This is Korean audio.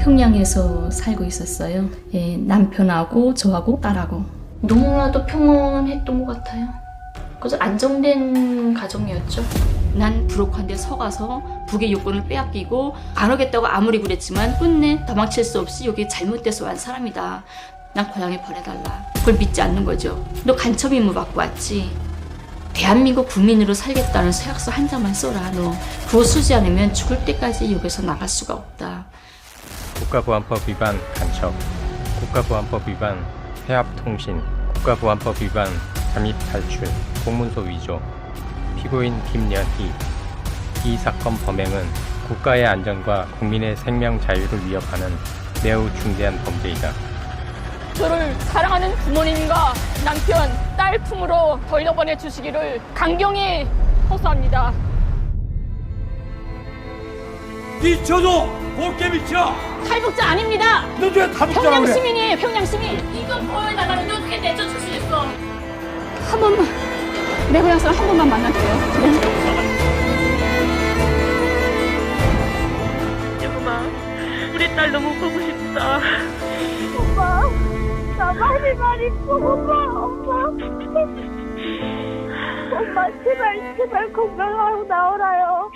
평양에서 살고 있었어요. 예, 남편하고 저하고 딸하고 너무나도 평온했던 것 같아요. 그래서 안정된 가정이었죠. 난 부록한 데 서가서 북의 요건을 빼앗기고 안 오겠다고 아무리 그랬지만 끝내 도망칠 수 없이 여기 잘못돼서 온 사람이다. 난 고향에 보내달라. 그걸 믿지 않는 거죠. 너 간첩 임무 받고 왔지. 대한민국 국민으로 살겠다는 서약서 한 장만 써라. 너 그거 쓰지 않으면 죽을 때까지 여기서 나갈 수가 없다. 국가보안법 위반 간첩, 국가보안법 위반 해합통신, 국가보안법 위반 잠입 탈출, 공문서 위조, 피고인 김연희. 이 사건 범행은 국가의 안전과 국민의 생명 자유를 위협하는 매우 중대한 범죄이다. 저를 사랑하는 부모님과 남편, 딸 품으로 돌려보내 주시기를 강경히 호소합니다. 미쳐도 곱게 미쳐 탈북자 아닙니다. 너왜 탈북자라고 평양 그래 시민이에요, 평양 시민. 이건 보여달라는데 어떻게 내쫓을 수 있어? 한 번만, 내 고향 사람 한 번만 만날게요. 여보마, 우리 딸 너무 보고 싶다. 엄마, 나 많이 많이 보고 봐, 엄마. 엄마, 제발, 제발 건강하고 나오라요.